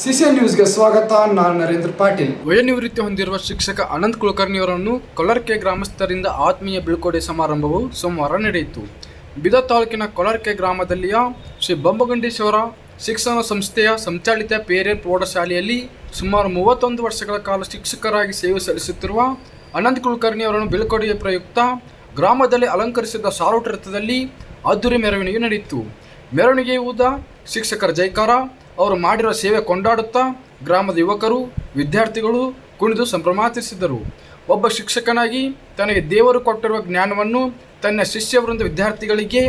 CCN ನ್ಯೂಸ್ಗೆ ಸ್ವಾಗತ, ನಾನು ನರೇಂದ್ರ ಪಾಟೀಲ್. ವಯೋನಿವೃತ್ತಿ ಹೊಂದಿರುವ ಶಿಕ್ಷಕ ಅನಂತ್ ಕುಲಕರ್ಣಿಯವರನ್ನು ಕೊಲರ್ಕೆ ಗ್ರಾಮಸ್ಥರಿಂದ ಆತ್ಮೀಯ ಬೀಳ್ಕೊಡೆ ಸಮಾರಂಭವು ಸೋಮವಾರ ನಡೆಯಿತು. ಬಿದ ತಾಲೂಕಿನ ಕೊಲರ್ಕೆ ಗ್ರಾಮದಲ್ಲಿಯ ಶ್ರೀ ಬೊಂಬಗಂಡೇಶ್ವರ ಶಿಕ್ಷಣ ಸಂಸ್ಥೆಯ ಸಂಚಾಲಿತ ಪೇರೆ ಪ್ರೌಢಶಾಲೆಯಲ್ಲಿ ಸುಮಾರು ಮೂವತ್ತೊಂದು ವರ್ಷಗಳ ಕಾಲ ಶಿಕ್ಷಕರಾಗಿ ಸೇವೆ ಸಲ್ಲಿಸುತ್ತಿರುವ ಅನಂತ್ ಕುಲಕರ್ಣಿ ಅವರನ್ನು ಬೀಳ್ಕೊಡೆಯ ಪ್ರಯುಕ್ತ ಗ್ರಾಮದಲ್ಲಿ ಅಲಂಕರಿಸಿದ ಸಾರೋಟ ರಥದಲ್ಲಿ ಅದ್ದೂರಿ ಮೆರವಣಿಗೆ ನಡೆಯಿತು. ಮೆರವಣಿಗೆ ಊದ ಶಿಕ್ಷಕರ ಜೈಕಾರ ಅವರು ಮಾಡಿರುವ ಸೇವೆ ಕೊಂಡಾಡುತ್ತಾ ಗ್ರಾಮದ ಯುವಕರು, ವಿದ್ಯಾರ್ಥಿಗಳು ಕುಣಿದು ಸಂಭ್ರಮಾಚರಿಸಿದರು. ಒಬ್ಬ ಶಿಕ್ಷಕನಾಗಿ ತನಗೆ ದೇವರು ಕೊಟ್ಟಿರುವ ಜ್ಞಾನವನ್ನು ತನ್ನ ಶಿಷ್ಯವೃಂದ ವಿದ್ಯಾರ್ಥಿಗಳಿಗೆ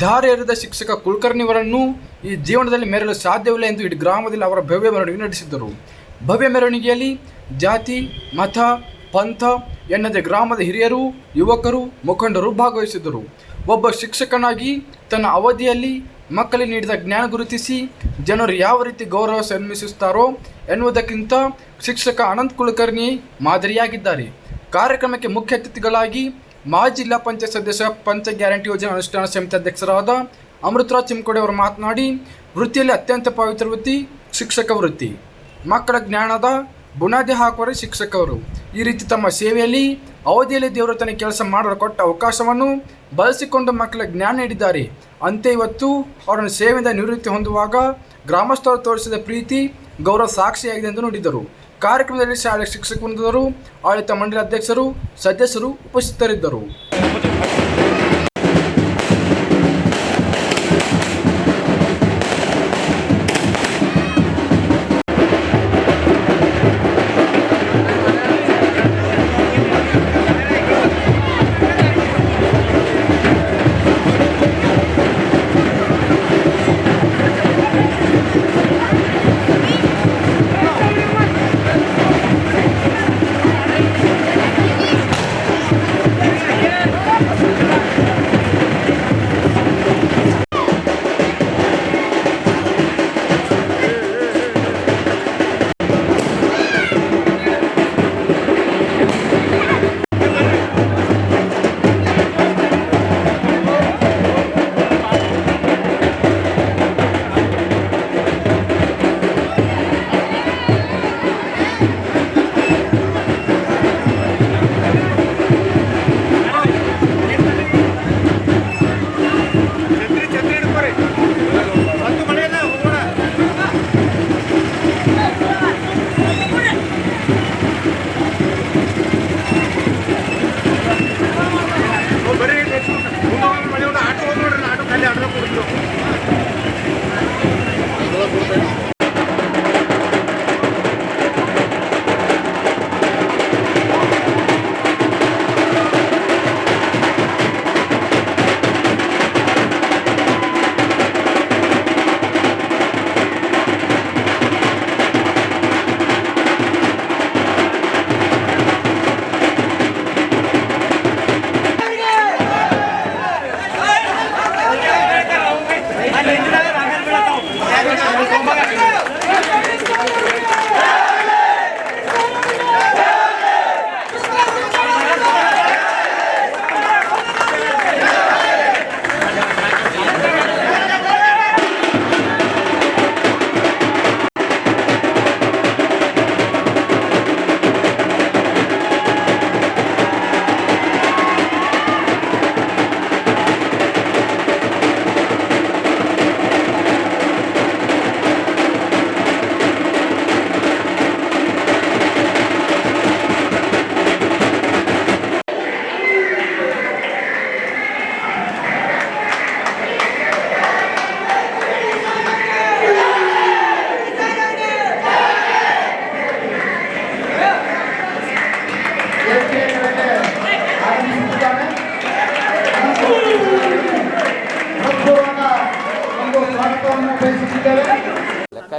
ದಾರಿ ಎರೆದ ಶಿಕ್ಷಕ ಕುಲಕರ್ಣಿಯವರನ್ನು ಈ ಜೀವನದಲ್ಲಿ ಮೆರಲು ಸಾಧ್ಯವಿಲ್ಲ ಎಂದು ಇಡೀ ಗ್ರಾಮದಲ್ಲಿ ಅವರ ಭವ್ಯ ಮೆರವಣಿಗೆ ನಡೆಸಿದ್ದರು ಭವ್ಯ ಮೆರವಣಿಗೆಯಲ್ಲಿ ಜಾತಿ, ಮತ, ಪಂಥ ಎನ್ನದೆ ಗ್ರಾಮದ ಹಿರಿಯರು, ಯುವಕರು, ಮುಖಂಡರು ಭಾಗವಹಿಸಿದ್ದರು. ಒಬ್ಬ ಶಿಕ್ಷಕನಾಗಿ ತನ್ನ ಅವಧಿಯಲ್ಲಿ ಮಕ್ಕಳಿಗೆ ನೀಡಿದ ಜ್ಞಾನ ಗುರುತಿಸಿ ಜನರು ಯಾವ ರೀತಿ ಗೌರವ ಸನ್ಮಿಸುತ್ತಾರೋ ಎನ್ನುವುದಕ್ಕಿಂತ ಶಿಕ್ಷಕ ಅನಂತ್ ಕುಲಕರ್ಣಿ ಮಾದರಿಯಾಗಿದ್ದಾರೆ. ಕಾರ್ಯಕ್ರಮಕ್ಕೆ ಮುಖ್ಯ ಅತಿಥಿಗಳಾಗಿ ಮಾಜಿ ಜಿಲ್ಲಾ ಪಂಚಾಯತ್ ಸದಸ್ಯ ಪಂಚ ಗ್ಯಾರಂಟಿ ಯೋಜನೆ ಅನುಷ್ಠಾನ ಸಮಿತಿ ಅಧ್ಯಕ್ಷರಾದ ಅಮೃತರಾಜ್ ಚಿಮ್ಕೋಡೆ ಅವರು ಮಾತನಾಡಿ, ವೃತ್ತಿಯಲ್ಲಿ ಅತ್ಯಂತ ಪವಿತ್ರ ವೃತ್ತಿ ಶಿಕ್ಷಕ ವೃತ್ತಿ. ಮಕ್ಕಳ ಜ್ಞಾನದ ಬುನಾದಿ ಹಾಕುವರೆ ಶಿಕ್ಷಕರು. ಈ ರೀತಿ ತಮ್ಮ ಸೇವೆಯಲ್ಲಿ ಅವಧಿಯಲ್ಲಿ ದೇವರು ತನ್ನ ಕೆಲಸ ಮಾಡಲು ಕೊಟ್ಟ ಅವಕಾಶವನ್ನು ಬಳಸಿಕೊಂಡು ಮಕ್ಕಳ ಜ್ಞಾನ ನೀಡಿದ್ದಾರೆ. ಅಂತೆ ಇವತ್ತು ಅವರನ್ನು ಸೇವೆಯಿಂದ ನಿವೃತ್ತಿ ಹೊಂದುವಾಗ ಗ್ರಾಮಸ್ಥರು ತೋರಿಸಿದ ಪ್ರೀತಿ ಗೌರವ ಸಾಕ್ಷಿಯಾಗಿದೆ ಎಂದು ನುಡಿದರು. ಕಾರ್ಯಕ್ರಮದಲ್ಲಿ ಶಾಲೆ ಶಿಕ್ಷಕ ಆಡಳಿತ ಮಂಡಳಿ ಅಧ್ಯಕ್ಷರು, ಸದಸ್ಯರು ಉಪಸ್ಥಿತರಿದ್ದರು.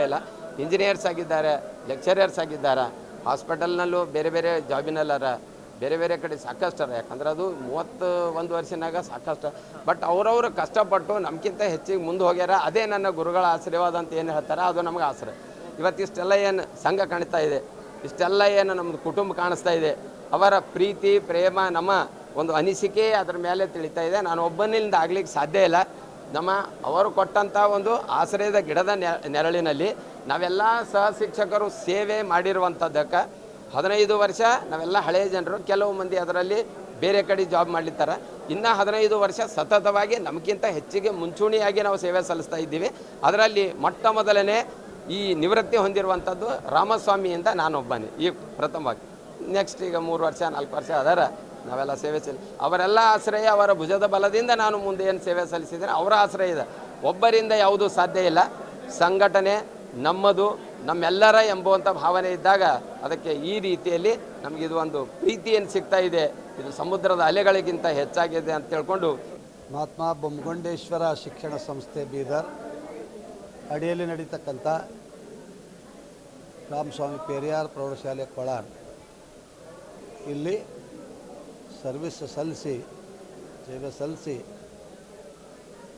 ಇಲ್ಲ ಇಂಜಿನಿಯರ್ಸ್ ಆಗಿದ್ದಾರೆ ಲೆಕ್ಚರರ್ಸ್ ಆಗಿದ್ದಾರೆ ಹಾಸ್ಪಿಟಲ್ನಲ್ಲೂ ಬೇರೆ ಬೇರೆ ಜಾಬಿನಲ್ಲಾರ ಬೇರೆ ಬೇರೆ ಕಡೆ ಸಾಕಷ್ಟು ಯಾಕಂದ್ರೆ ಅದು ಮೂವತ್ತು ಒಂದು ವರ್ಷನಾಗ ಸಾಕಷ್ಟು. ಬಟ್ ಅವರವರು ಕಷ್ಟಪಟ್ಟು ನಮ್ಗಿಂತ ಹೆಚ್ಚಿಗೆ ಮುಂದೆ ಹೋಗ್ಯಾರ. ಅದೇ ನನ್ನ ಗುರುಗಳ ಆಶೀರ್ವಾದ ಅಂತ ಏನು ಹೇಳ್ತಾರೆ, ಅದು ನಮಗೆ ಆಸರೆ. ಇವತ್ತಿಷ್ಟೆಲ್ಲ ಏನು ಸಂಘ ಕಾಣ್ತಾ ಇದೆ, ಇಷ್ಟೆಲ್ಲ ಏನು ನಮ್ಮದು ಕುಟುಂಬ ಕಾಣಿಸ್ತಾ ಇದೆ, ಅವರ ಪ್ರೀತಿ, ಪ್ರೇಮ, ನಮ್ಮ ಒಂದು ಅನಿಸಿಕೆ ಅದರ ಮೇಲೆ ತಿಳಿತಾ ಇದೆ. ನಾನು ಒಬ್ಬನಿಂದ ಆಗ್ಲಿಕ್ಕೆ ಸಾಧ್ಯ ಇಲ್ಲ. ನಮ್ಮ ಅವರು ಕೊಟ್ಟಂಥ ಒಂದು ಆಶ್ರಯದ ಗಿಡದ ನೆರಳಿನಲ್ಲಿ ನಾವೆಲ್ಲ ಸಹ ಶಿಕ್ಷಕರು ಸೇವೆ ಮಾಡಿರುವಂಥದ್ದಕ್ಕೆ ಹದಿನೈದು ವರ್ಷ ನಾವೆಲ್ಲ ಹಳೆಯ ಜನರು, ಕೆಲವು ಮಂದಿ ಅದರಲ್ಲಿ ಬೇರೆ ಕಡೆ ಜಾಬ್ ಮಾಡ್ಲಿತ್ತಾರೆ. ಇನ್ನು ಹದಿನೈದು ವರ್ಷ ಸತತವಾಗಿ ನಮಗಿಂತ ಹೆಚ್ಚಿಗೆ ಮುಂಚೂಣಿಯಾಗಿ ನಾವು ಸೇವೆ ಸಲ್ಲಿಸ್ತಾ ಇದ್ದೀವಿ. ಅದರಲ್ಲಿ ಮೊಟ್ಟ ಮೊದಲನೇ ಈ ನಿವೃತ್ತಿ ಹೊಂದಿರುವಂಥದ್ದು ರಾಮಸ್ವಾಮಿಯಿಂದ ನಾನೊಬ್ಬನೇ. ಈ ಪ್ರಥಮವಾಗಿ. ನೆಕ್ಸ್ಟ್ ಈಗ ಮೂರು ವರ್ಷ, ನಾಲ್ಕು ವರ್ಷ ಅದರ ನಾವೆಲ್ಲ ಸೇವೆ ಸಲ್ಲಿ ಅವರೆಲ್ಲ ಆಶ್ರಯ ಅವರ ಭುಜದ ಬಲದಿಂದ ನಾನು ಮುಂದೆ ಏನು ಸೇವೆ ಸಲ್ಲಿಸಿದ್ದೇನೆ, ಅವರ ಆಶ್ರಯ ಇದೆ. ಒಬ್ಬರಿಂದ ಯಾವುದೂ ಸಾಧ್ಯ ಇಲ್ಲ. ಸಂಘಟನೆ ನಮ್ಮದು, ನಮ್ಮೆಲ್ಲರ ಎಂಬುವಂಥ ಭಾವನೆ ಇದ್ದಾಗ ಅದಕ್ಕೆ ಈ ರೀತಿಯಲ್ಲಿ ನಮಗಿದು ಒಂದು ಪ್ರೀತಿ ಏನು ಸಿಗ್ತಾ ಇದೆ. ಇದು ಸಮುದ್ರದ ಅಲೆಗಳಿಗಿಂತ ಹೆಚ್ಚಾಗಿದೆ ಅಂತ ತಿಳ್ಕೊಂಡು ಮಹಾತ್ಮ ಬೊಮ್ಮಗೊಂಡೇಶ್ವರ ಶಿಕ್ಷಣ ಸಂಸ್ಥೆ ಬೀದರ್ ಅಡಿಯಲ್ಲಿ ನಡೀತಕ್ಕಂಥ ರಾಮಸ್ವಾಮಿ ಪೆರಿಯಾರ್ ಪ್ರೌಢಶಾಲೆ, ಕೊಳಾರ್. ಇಲ್ಲಿ ಸರ್ವಿಸ್ ಸಲ್ಲಿಸಿ, ಸೇವೆ ಸಲ್ಲಿಸಿ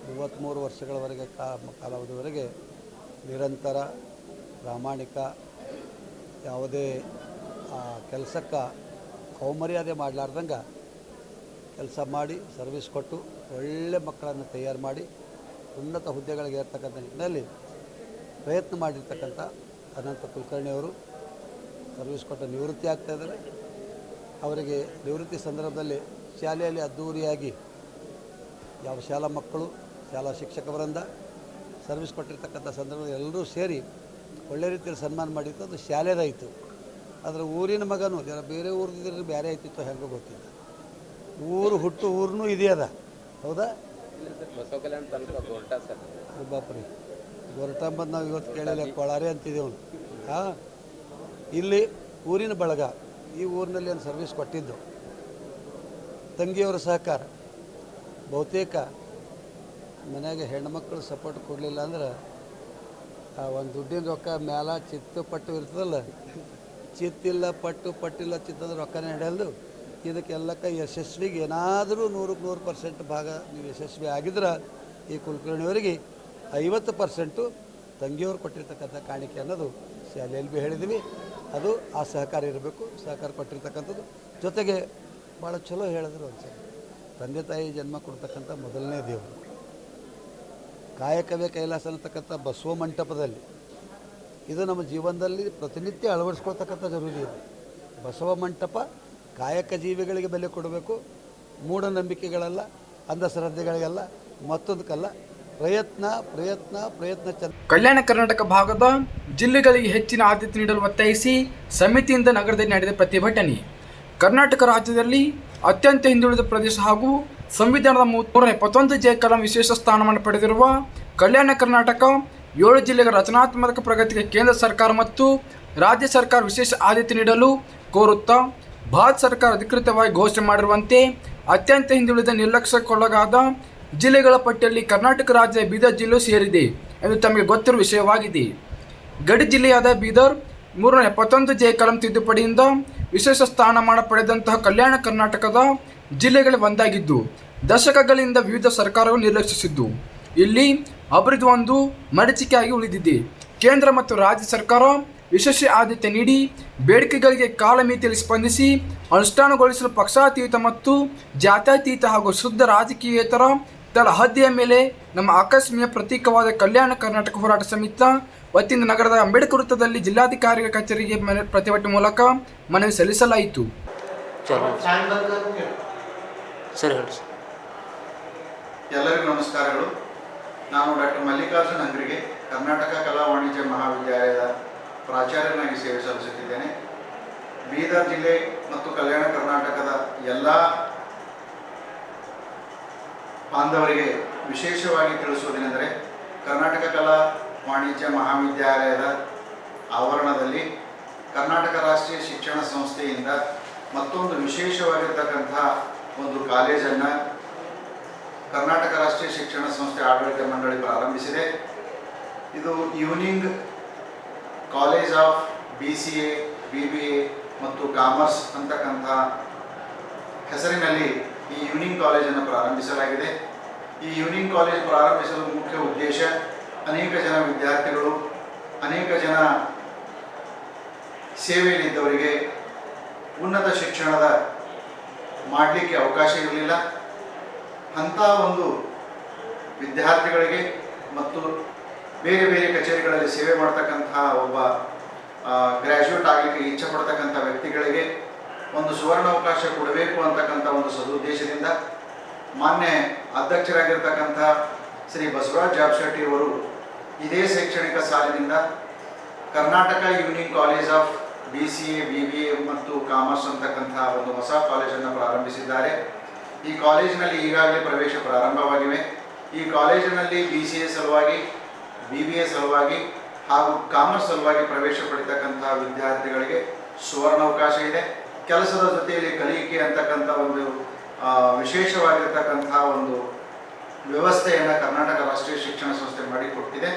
ಮೂವತ್ತ್ಮೂರು ವರ್ಷಗಳವರೆಗೆ ಕಾ, ಕಾಲಾವಧಿವರೆಗೆ ನಿರಂತರ ಪ್ರಾಮಾಣಿಕ ಯಾವುದೇ ಕೆಲಸಕ್ಕೆ ಅವಮರ್ಯಾದೆ ಮಾಡಲಾರ್ದಂಗೆ ಕೆಲಸ ಮಾಡಿ ಸರ್ವಿಸ್ ಕೊಟ್ಟು ಒಳ್ಳೆ ಮಕ್ಕಳನ್ನು ತಯಾರು ಮಾಡಿ ಉನ್ನತ ಹುದ್ದೆಗಳಿಗೆ ಇರ್ತಕ್ಕಂಥ ನಿಟ್ಟಿನಲ್ಲಿ ಪ್ರಯತ್ನ ಮಾಡಿರ್ತಕ್ಕಂಥ ಅನಂತ ಕುಲಕರ್ಣಿಯವರು ಸರ್ವಿಸ್ ಕೊಟ್ಟು ನಿವೃತ್ತಿ ಆಗ್ತಾ ಇದ್ದಾರೆ. ಅವರಿಗೆ ನಿವೃತ್ತಿ ಸಂದರ್ಭದಲ್ಲಿ ಶಾಲೆಯಲ್ಲಿ ಅದ್ಧೂರಿಯಾಗಿ ಯಾವ ಶಾಲಾ ಮಕ್ಕಳು, ಶಾಲಾ ಶಿಕ್ಷಕ ವೃಂದ ಸರ್ವಿಸ್ ಕೊಟ್ಟಿರ್ತಕ್ಕಂಥ ಸಂದರ್ಭದಲ್ಲಿ ಎಲ್ಲರೂ ಸೇರಿ ಒಳ್ಳೆ ರೀತಿಯಲ್ಲಿ ಸನ್ಮಾನ ಮಾಡಿತ್ತು. ಅದು ಶಾಲೆದಾಯಿತು. ಆದರೆ ಊರಿನ ಮಗನು ಜನ ಬೇರೆ ಊರಿದ್ರೆ ಬೇರೆ ಆಯ್ತಿತ್ತು ಹೆಂಗೆ ಗೊತ್ತಿಲ್ಲ. ಊರು ಹುಟ್ಟು ಊರನ್ನೂ ಇದೆಯದ ಹೌದಾ? ಬಾಪ್ರಿ, ಗೊರಟ ಬಂದು ನಾವು ಇವತ್ತು ಕೇಳಲ್ಲ, ಕೊಳಾರೆ ಅಂತಿದ್ದೇವನು ಹಾಂ, ಇಲ್ಲಿ ಊರಿನ ಬಳಗ ಈ ಊರಿನಲ್ಲಿ ಏನು ಸರ್ವಿಸ್ ಕೊಟ್ಟಿದ್ದು. ತಂಗಿಯವರ ಸಹಕಾರ. ಬಹುತೇಕ ಮನೆಯಾಗ ಹೆಣ್ಮಕ್ಳು ಸಪೋರ್ಟ್ ಕೊಡಲಿಲ್ಲ ಅಂದ್ರೆ ಆ ಒಂದು ದುಡ್ಡಿನ ರೊಕ್ಕ ಮ್ಯಾಲ ಚಿತ್ತು ಪಟ್ಟು ಇರ್ತದಲ್ಲ ಚಿತ್ತಿಲ್ಲ ಪಟ್ಟು ಪಟ್ಟಿಲ್ಲ ಚಿತ್ತಂದ್ರೆ ರೊಕ್ಕನೇ ಹಿಡಿಯಲ್ದು ಇದಕ್ಕೆಲ್ಲಕ್ಕ ಯಶಸ್ವಿಗೆ ಏನಾದರೂ ನೂರಕ್ಕೆ ನೂರು ಪರ್ಸೆಂಟ್ ಭಾಗ ನೀವು ಯಶಸ್ವಿ ಆಗಿದ್ರೆ ಈ ಕುಲಕರ್ಣಿಯವರಿಗೆ ಐವತ್ತು ಪರ್ಸೆಂಟು ತಂಗಿಯವರು ಕೊಟ್ಟಿರ್ತಕ್ಕಂಥ ಕಾಣಿಕೆ ಅನ್ನೋದು ಶಾಲೆಯಲ್ಲಿ ಭೀ ಹೇಳಿದ್ವಿ. ಅದು ಆ ಸಹಕಾರ ಇರಬೇಕು, ಸಹಕಾರ ಕೊಟ್ಟಿರ್ತಕ್ಕಂಥದ್ದು. ಜೊತೆಗೆ ಭಾಳ ಚಲೋ ಹೇಳಿದ್ರು ಒಂದ್ಸರಿ ತಂದೆ ತಾಯಿ ಜನ್ಮ ಕೊಡ್ತಕ್ಕಂಥ ಮೊದಲನೇ ದೇವರು. ಕಾಯಕವೇ ಕೈಲಾಸ ಅನ್ನತಕ್ಕಂಥ ಬಸವ ಮಂಟಪದಲ್ಲಿ. ಇದು ನಮ್ಮ ಜೀವನದಲ್ಲಿ ಪ್ರತಿನಿತ್ಯ ಅಳವಡಿಸ್ಕೊಳ್ತಕ್ಕಂಥ ಜರೂರಿ ಇದೆ. ಬಸವ ಮಂಟಪ ಕಾಯಕ ಜೀವಿಗಳಿಗೆ ಬೆಲೆ ಕೊಡಬೇಕು. ಮೂಢನಂಬಿಕೆಗಳಲ್ಲ, ಅಂಧಶ್ರದ್ಧೆಗಳಿಗೆಲ್ಲ, ಮತ್ತೊಂದಕ್ಕಲ್ಲ ಪ್ರಯತ್ನ ಪ್ರಯತ್ನ ಪ್ರಯತ್ನ ಕಲ್ಯಾಣ ಕರ್ನಾಟಕ ಭಾಗದ ಜಿಲ್ಲೆಗಳಿಗೆ ಹೆಚ್ಚಿನ ಆದ್ಯತೆ ನೀಡಲು ಒತ್ತಾಯಿಸಿ ಸಮಿತಿಯಿಂದ ನಗರದಲ್ಲಿ ನಡೆದ ಪ್ರತಿಭಟನೆ. ಕರ್ನಾಟಕ ರಾಜ್ಯದಲ್ಲಿ ಅತ್ಯಂತ ಹಿಂದುಳಿದ ಪ್ರದೇಶ ಹಾಗೂ ಸಂವಿಧಾನದ ಮೂರನೇ ಎಪ್ಪತ್ತೊಂದು ಜೆ ಕಲಂ ವಿಶೇಷ ಸ್ಥಾನಮಾನ ಪಡೆದಿರುವ ಕಲ್ಯಾಣ ಕರ್ನಾಟಕ ಏಳು ಜಿಲ್ಲೆಗಳ ರಚನಾತ್ಮಕ ಪ್ರಗತಿಗೆ ಕೇಂದ್ರ ಸರ್ಕಾರ ಮತ್ತು ರಾಜ್ಯ ಸರ್ಕಾರ ವಿಶೇಷ ಆದ್ಯತೆ ನೀಡಲು ಕೋರುತ್ತಾ ಭಾರತ ಸರ್ಕಾರ ಅಧಿಕೃತವಾಗಿ ಘೋಷಣೆ ಮಾಡಿರುವಂತೆ ಅತ್ಯಂತ ಹಿಂದುಳಿದ ನಿರ್ಲಕ್ಷ್ಯಕ್ಕೊಳಗಾದ ಜಿಲ್ಲೆಗಳ ಪಟ್ಟಿಯಲ್ಲಿ ಕರ್ನಾಟಕ ರಾಜ್ಯ ಬೀದರ್ ಜಿಲ್ಲೆಯೂ ಸೇರಿದೆ ಎಂದು ತಮಗೆ ಗೊತ್ತಿರುವ ವಿಷಯವಾಗಿದೆ. ಗಡಿ ಜಿಲ್ಲೆಯಾದ ಬೀದರ್ ಮೂರನೇ ಎಪ್ಪತ್ತೊಂದು ಜೆ ಕಲಂ ತಿದ್ದುಪಡಿಯಿಂದ ವಿಶೇಷ ಸ್ಥಾನಮಾನ ಪಡೆದಂತಹ ಕಲ್ಯಾಣ ಕರ್ನಾಟಕದ ಜಿಲ್ಲೆಗಳ ಒಂದಾಗಿದ್ದು, ದಶಕಗಳಿಂದ ವಿವಿಧ ಸರ್ಕಾರವು ನಿರ್ಲಕ್ಷಿಸಿದ್ದು. ಇಲ್ಲಿ ಅಭಿವೃದ್ಧಿ ಒಂದು ಮರೀಚಿಕೆಯಾಗಿ ಉಳಿದಿದೆ. ಕೇಂದ್ರ ಮತ್ತು ರಾಜ್ಯ ಸರ್ಕಾರ ವಿಶೇಷ ಆದ್ಯತೆ ನೀಡಿ ಬೇಡಿಕೆಗಳಿಗೆ ಕಾಲಮಿತಿಯಲ್ಲಿ ಸ್ಪಂದಿಸಿ ಅನುಷ್ಠಾನಗೊಳಿಸಲು ಪಕ್ಷಾತೀತ ಮತ್ತು ಜಾತ್ಯತೀತ ಹಾಗೂ ಶುದ್ಧ ರಾಜಕೀಯೇತರ ತಳಹದ್ದಿಯ ಮೇಲೆ ನಮ್ಮ ಆಕಸ್ಮಿಕ ಪ್ರತೀಕವಾದ ಕಲ್ಯಾಣ ಕರ್ನಾಟಕ ಹೋರಾಟ ಸಮಿತಿ ವತಿಯಿಂದ ನಗರದ ಅಂಬೇಡ್ಕರ್ ವೃತ್ತದಲ್ಲಿ ಜಿಲ್ಲಾಧಿಕಾರಿಗಳ ಕಚೇರಿಗೆ ಪ್ರತಿಭಟನೆ ಮೂಲಕ ಮನವಿ ಸಲ್ಲಿಸಲಾಯಿತು. ಸರಿ ಹೇಳಿ ಎಲ್ಲರಿಗೂ ನಮಸ್ಕಾರಗಳು. ನಾನು ಡಾಕ್ಟರ್ ಮಲ್ಲಿಕಾರ್ಜುನ್ ಅಂಗ್ರಿಗೆ ಕರ್ನಾಟಕ ಕಲಾ ವಾಣಿಜ್ಯ ಮಹಾವಿದ್ಯಾಲಯದ ಪ್ರಾಚಾರ್ಯನಾಗಿ ಸೇವೆ ಸಲ್ಲಿಸುತ್ತಿದ್ದೇನೆ. ಬೀದರ್ ಜಿಲ್ಲೆ ಮತ್ತು ಕಲ್ಯಾಣ ಕರ್ನಾಟಕದ ಎಲ್ಲ ಬಾಂಧವರಿಗೆ ವಿಶೇಷವಾಗಿ ತಿಳಿಸುವುದೇನೆಂದರೆ ಕರ್ನಾಟಕ ಕಲಾ ವಾಣಿಜ್ಯ ಮಹಾವಿದ್ಯಾಲಯದ ಆವರಣದಲ್ಲಿ ಕರ್ನಾಟಕ ರಾಷ್ಟ್ರೀಯ ಶಿಕ್ಷಣ ಸಂಸ್ಥೆಯಿಂದ ಮತ್ತೊಂದು ವಿಶೇಷವಾಗಿರ್ತಕ್ಕಂಥ ಒಂದು ಕಾಲೇಜನ್ನು ಕರ್ನಾಟಕ ರಾಷ್ಟ್ರೀಯ ಶಿಕ್ಷಣ ಸಂಸ್ಥೆ ಆಡಳಿತ ಮಂಡಳಿ ಪ್ರಾರಂಭಿಸಿದೆ. ಇದು evening college of B C A, B B A ಮತ್ತು ಕಾಮರ್ಸ್ ಅಂತಕ್ಕಂಥ ಹೆಸರಿನಲ್ಲಿ ಈ ಈವ್ನಿಂಗ್ ಕಾಲೇಜನ್ನು ಪ್ರಾರಂಭಿಸಲಾಗಿದೆ. ಈ ಯೂನಿಂಗ್ ಕಾಲೇಜ್ ಪ್ರಾರಂಭಿಸಲು ಮುಖ್ಯ ಉದ್ದೇಶ ಅನೇಕ ಜನ ವಿದ್ಯಾರ್ಥಿಗಳು, ಅನೇಕ ಜನ ಸೇವೆಯಲ್ಲಿದ್ದವರಿಗೆ ಉನ್ನತ ಶಿಕ್ಷಣದ ಮಾಡಲಿಕ್ಕೆ ಅವಕಾಶ ಇರಲಿಲ್ಲ. ಅಂಥ ಒಂದು ವಿದ್ಯಾರ್ಥಿಗಳಿಗೆ ಮತ್ತು ಬೇರೆ ಬೇರೆ ಕಚೇರಿಗಳಲ್ಲಿ ಸೇವೆ ಮಾಡ್ತಕ್ಕಂತಹ ಒಬ್ಬ ಗ್ರ್ಯಾಜುಯೇಟ್ ಆಗಲಿಕ್ಕೆ ಇಚ್ಛೆ ಪಡ್ತಕ್ಕಂಥ ವ್ಯಕ್ತಿಗಳಿಗೆ ಒಂದು ಸುವರ್ಣಾವಕಾಶ ಕೊಡಬೇಕು ಅಂತಕ್ಕಂಥ ಒಂದು ಸದುದ್ದೇಶದಿಂದ ಮಾನ್ಯ ಅಧ್ಯಕ್ಷರಾಗಿರ್ತಕ್ಕಂಥ ಶ್ರೀ ಬಸವರಾಜ್ ಜಾಬ್ ಶೆಟ್ಟಿ ಅವರು ಇದೇ ಶೈಕ್ಷಣಿಕ ಸಾಲಿನಿಂದ Karnataka union college of B C A, B B A ಮತ್ತು ಕಾಮರ್ಸ್ ಅಂತಕ್ಕಂಥ ಒಂದು ಹೊಸ ಕಾಲೇಜನ್ನು ಪ್ರಾರಂಭಿಸಿದ್ದಾರೆ. ಈ ಕಾಲೇಜಿನಲ್ಲಿ ಈಗಾಗಲೇ ಪ್ರವೇಶ ಪ್ರಾರಂಭವಾಗಿವೆ. ಈ ಕಾಲೇಜಿನಲ್ಲಿ ಬಿ ಸಿ ಎ ಸಲುವಾಗಿ, ಬಿ ಬಿ ಎ ಸಲುವಾಗಿ ಹಾಗೂ ಕಾಮರ್ಸ್ ಸಲುವಾಗಿ ಪ್ರವೇಶ ಪಡಿತಕ್ಕಂಥ ವಿದ್ಯಾರ್ಥಿಗಳಿಗೆ ಸುವರ್ಣಾವಕಾಶ ಇದೆ. ಕೆಲಸದ ಜೊತೆಯಲ್ಲಿ ಕಲಿಕೆ ಅಂತಕ್ಕಂಥ ಒಂದು ವಿಶೇಷವಾಗಿರ್ತಕ್ಕಂಥ ಒಂದು ವ್ಯವಸ್ಥೆಯನ್ನು ಕರ್ನಾಟಕ ರಾಷ್ಟ್ರೀಯ ಶಿಕ್ಷಣ ಸಂಸ್ಥೆ ಮಾಡಿಕೊಟ್ಟಿದೆ.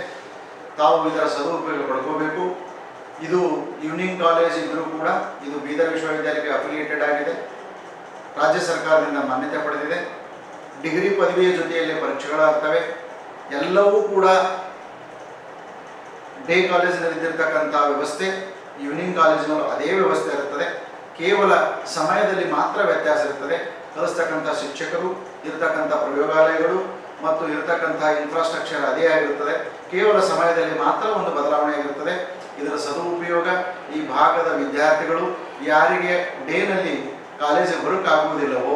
ತಾವು ಇದರ ಸದುಪಯೋಗ ಪಡ್ಕೋಬೇಕು. ಇದು ಯೂನಿಯನ್ ಕಾಲೇಜ್ ಇದ್ದರೂ ಕೂಡ ಇದು ಬೀದರ್ ವಿಶ್ವವಿದ್ಯಾಲಯಕ್ಕೆ ಅಫಿಲಿಯೇಟೆಡ್ ಆಗಿದೆ. ರಾಜ್ಯ ಸರ್ಕಾರದಿಂದ ಮಾನ್ಯತೆ ಪಡೆದಿದೆ. ಡಿಗ್ರಿ ಪದವಿಯ ಜೊತೆಯಲ್ಲಿ ಪರೀಕ್ಷೆಗಳಾಗ್ತವೆ. ಎಲ್ಲವೂ ಕೂಡ ಡೇ ಕಾಲೇಜಿನಲ್ಲಿ ಇದ್ದಿರ್ತಕ್ಕಂಥ ವ್ಯವಸ್ಥೆ, ಯೂನಿಯನ್ ಕಾಲೇಜಿನಲ್ಲೂ ಅದೇ ವ್ಯವಸ್ಥೆ ಇರುತ್ತದೆ. ಕೇವಲ ಸಮಯದಲ್ಲಿ ಮಾತ್ರ ವ್ಯತ್ಯಾಸ ಇರ್ತದೆ. ಕಲಿಸ್ತಕ್ಕಂಥ ಶಿಕ್ಷಕರು, ಇರತಕ್ಕಂಥ ಪ್ರಯೋಗಾಲಯಗಳು ಮತ್ತು ಇರತಕ್ಕಂಥ ಇನ್ಫ್ರಾಸ್ಟ್ರಕ್ಚರ್ ಅದೇ ಆಗಿರುತ್ತದೆ. ಕೇವಲ ಸಮಯದಲ್ಲಿ ಮಾತ್ರ ಒಂದು ಬದಲಾವಣೆ ಆಗಿರುತ್ತದೆ. ಇದರ ಸದುಪಯೋಗ ಈ ಭಾಗದ ವಿದ್ಯಾರ್ಥಿಗಳು ಯಾರಿಗೆ ಡೇನಲ್ಲಿ ಕಾಲೇಜಿಗೆ ಬರೋಕ್ಕಾಗುವುದಿಲ್ಲವೋ,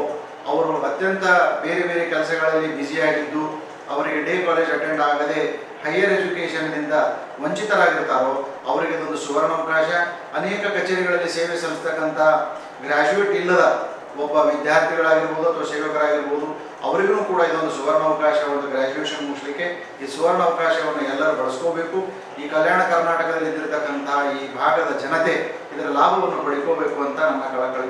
ಅವರು ಅತ್ಯಂತ ಬೇರೆ ಬೇರೆ ಕೆಲಸಗಳಲ್ಲಿ ಬ್ಯುಸಿಯಾಗಿದ್ದು, ಅವರಿಗೆ ಡೇ ಕಾಲೇಜ್ ಅಟೆಂಡ್ ಆಗದೆ ಹೈಯರ್ ಎಜುಕೇಷನ್ನಿಂದ ವಂಚಿತರಾಗಿರ್ತಾರೋ, ಅವರಿಗೆ ಇದೊಂದು ಸುವರ್ಣಾವಕಾಶ. ಅನೇಕ ಕಚೇರಿಗಳಲ್ಲಿ ಸೇವೆ ಸಲ್ಲಿಸ್ತಕ್ಕಂಥ ಗ್ರ್ಯಾಜುಯೇಟ್ ಇಲ್ಲದ ಒಬ್ಬ ವಿದ್ಯಾರ್ಥಿಗಳಾಗಿರ್ಬೋದು ಅಥವಾ ಸೇವಕರಾಗಿರ್ಬೋದು, ಅವರಿಗೂ ಕೂಡ ಇದೊಂದು ಸುವರ್ಣಾವಕಾಶ, ಒಂದು ಗ್ರ್ಯಾಜುಯೇಷನ್ ಮುಗಿಸ್ಲಿಕ್ಕೆ ಈ ಸುವರ್ಣಾವಕಾಶವನ್ನು ಎಲ್ಲರೂ ಬಳಸ್ಕೋಬೇಕು. ಈ ಕಲ್ಯಾಣ ಕರ್ನಾಟಕದಲ್ಲಿ ಇದ್ದಿರತಕ್ಕಂಥ ಈ ಭಾಗದ ಜನತೆ ಇದರ ಲಾಭವನ್ನು ಪಡ್ಕೋಬೇಕು ಅಂತ ನನ್ನ ಕಳಕಳಿ